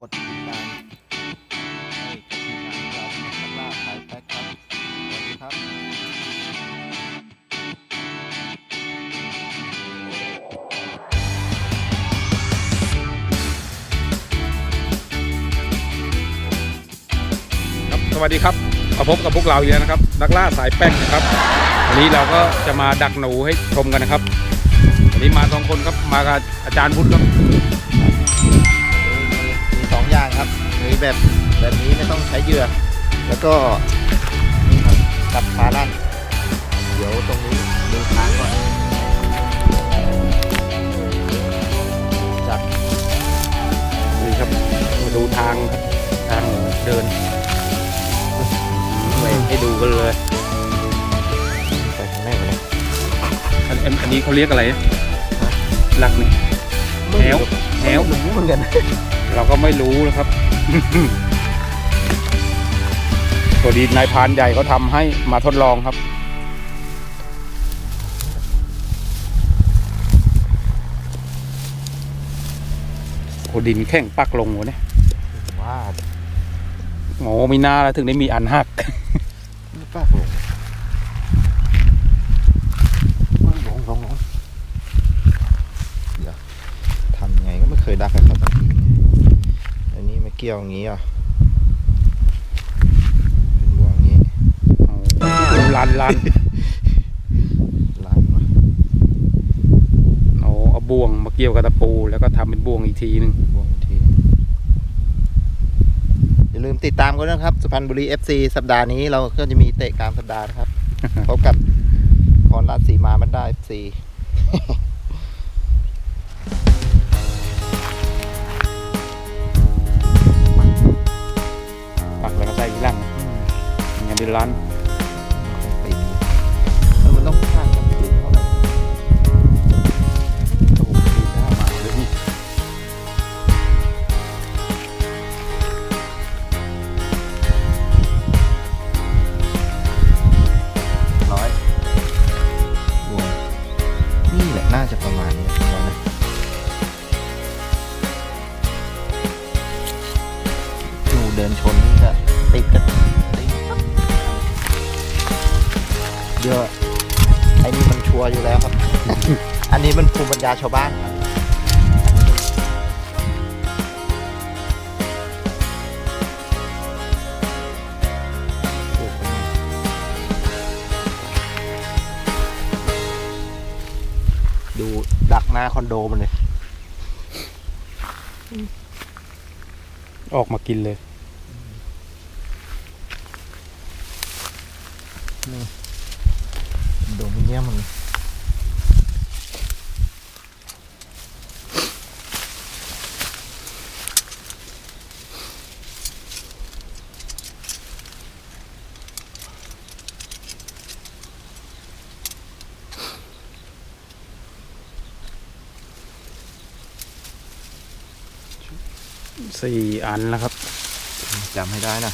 กดติดตามให้กับทีมงานเรานักล่าสายแพ็คครับ สวัสดีครับครับสวัสดีครับมาพบกับพวกเราอีกแล้วนะครับนักล่าสายแป้งนะครับ วันนี้เราก็จะมาดักหนูให้ชมกันนะครับ วันนี้มาสองคนครับ มากับอาจารย์พุทธครับ มีมีสองอย่างครับมีแบบแบบนี้ไม่ต้องใช้เหยื่อ แล้วก็นี่ครับกับพาลั่นเดี๋ยวตรงนี้ดูทางก่อนจับนี่ครับมาดูทางครับทางเดินไปให้ดูกันเลยไปทางไหนวะเนี่ยอันอันอันนี้เขาเรียกอะไรนะหลักนี่แถวแถวหนูเหมือนกัน เราก็ไม่รู้นะครับตัวดีนายพานใหญ่เขาทำให้มาทดลองครับ โอดินแข้งปักลงวะเนี่ยว่าโอ้มีหน้าแล้วถึงได้มีอันหักป้าลงลงลงลงเดี๋ยวทำไงก็ไม่เคยดักเลยครับ อันนี้ไม่เกี่ยวอย่างงี้อะเป็นบ่วงอย่างงี้ลันลันล้างมาโอ้เอาบ่วงมาเกี่ยวกับตะปู แล้วก็ทำเป็นบ่วงอีกทีหนึงบ่วงอีกทีอย่าลืมติดตามกันนะครับ สุพรรณบุรี FC สัปดาห์นี้เราก็จะมีเตะกลางสัปดาห์นะครับ พบกับพรราชสีมามันได้ FC ง เดี๋ยวไอ้นี่มันชัวร์อยู่แล้วครับ อันนี้มันภูมิปัญญาชาวบ้านครับดูดักหน้าคอนโดมันเลย ออกมากินเลย ดมิเนียมมันสี่อันแล้วครับจำให้ได้นะ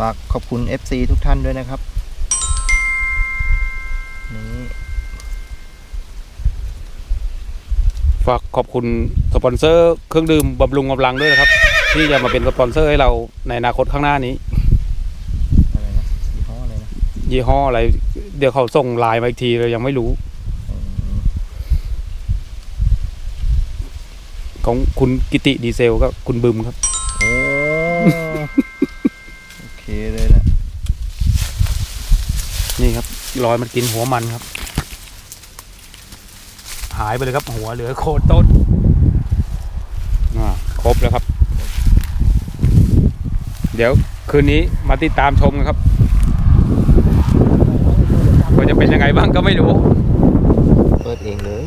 ฝากขอบคุณ FC ทุกท่านด้วยนะครับนี่ฝากขอบคุณสปอนเซอร์เครื่องดื่มบำรุงกำลังด้วยนะครับ ที่จะมาเป็นสปอนเซอร์ให้เราในอนาคตข้างหน้านี้ อะไรนะยี่ห้ออะไรนะยี่ห้ออะไร เดี๋ยวเขาส่งไลน์มาอีกทีเรายังไม่รู้ของคุณกิติดีเซลก็คุณบึมครับ นี่ครับรอยมันกินหัวมันครับ หายไปเลยครับหัวเหลือโคนต้นอ่าครบแล้วครับ เดี๋ยวคืนนี้มาติดตามชมกันครับว่าจะเป็นยังไงบ้างก็ไม่รู้ เปิดเองเลย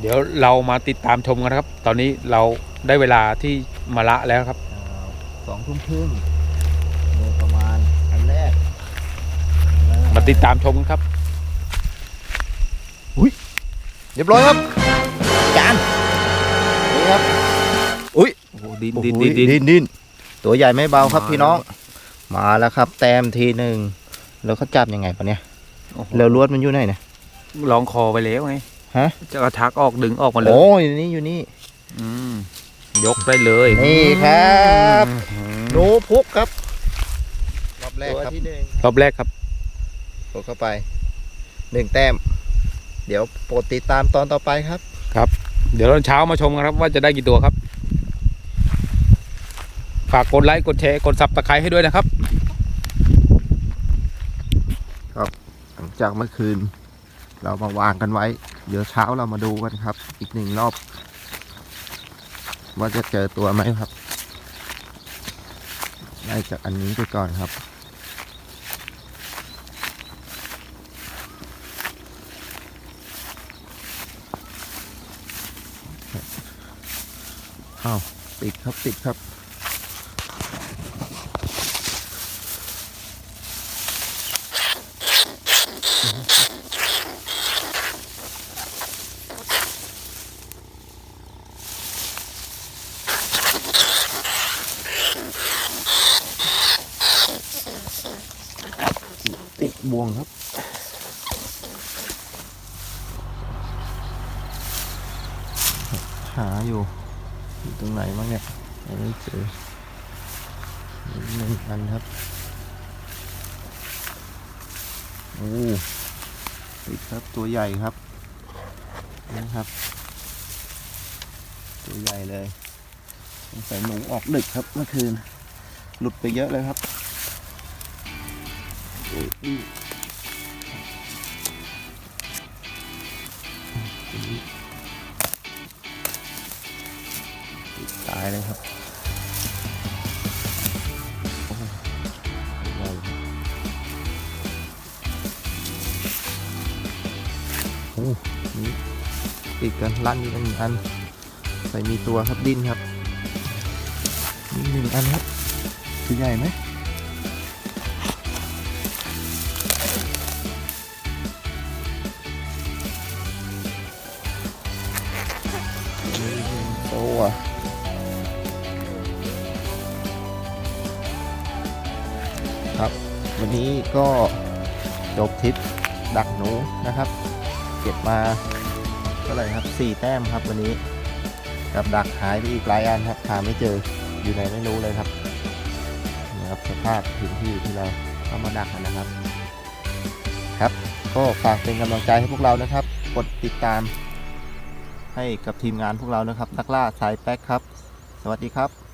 เดี๋ยวเรามาติดตามชมกันนะครับ ตอนนี้เราได้เวลาที่มาละแล้วครับ สองทุ่มครึ่งโดยประมาณอันแรกมาติดตามชมกันครับเรียบร้อยครับจานนี่ครับอุ้ยโอ้โหดินโอ้โหดินดินดินดินดินตัวใหญ่ไม่เบาครับมาพี่น้อง มาแล้วครับ แต้มทีหนึ่งแล้วเขาจับยังไงปะเนี่ยแล้วลวดมันอยู่ไหนเนี่ย ลองคอไปแล้วไงฮะ จะกระทักออกดึงออกมาเลยโอ้ยอยู่นี่อยู่นี่ อืม ยกได้เลยนี่ครับอืมหนูพุกครับรอบแรกครับรอบแรกครับกดเข้าไปหนึ่งแต้ม เดี๋ยวโปรดติดตามตอนต่อไปครับ เดี๋ยวตอนเช้ามาชมกันครับ ว่าจะได้กี่ตัวครับ ฝากกดไลค์กดแชร์กดซับตะไคร้ให้ด้วยนะครับหลังจากเมื่อคืน เรามาวางกันไว้ เดี๋ยวเช้าเรามาดูกันครับ อีกหนึ่งรอบ ว่าจะเจอตัวไหมครับได้จากอันนี้ไปก่อนครับ อ้าวติดครับติดครับ บวงครับ หาอยู่อยู่ตรงไหนบ้างเนี่ยยังไม่เจอหนึ่งอันครับโอ้ติดครับตัวใหญ่ครับนี่ครับ ตัวใหญ่เลยสงสัยหนูออกดึกครับเมื่อคืน หลุดไปเยอะเลยครับ ตายเลยครับโอ้โหนี่ติดกันลั่นอยู่หนึ่งอัน ใส่มีตัวครับดิ้นครับนี่หนึ่งอันครับตัวใหญ่ไหม ครับ วันนี้ก็จบทริปดักหนูนะครับ เก็บมาเท่าไหร่ครับสี่แต้มครับวันนี้ กับดักหายไปอีกหลายอันครับหาไม่เจออยู่ไหนไม่รู้เลยครับนี่ครับสภาพพื้นที่ที่เราเข้ามาดักนนะครับ ครับก็ฝากเป็นกำลังใจให้พวกเรานะครับ กดติดตามให้กับทีมงานพวกเรานะครับนักล่าสายแป๊กครับ สวัสดีครับ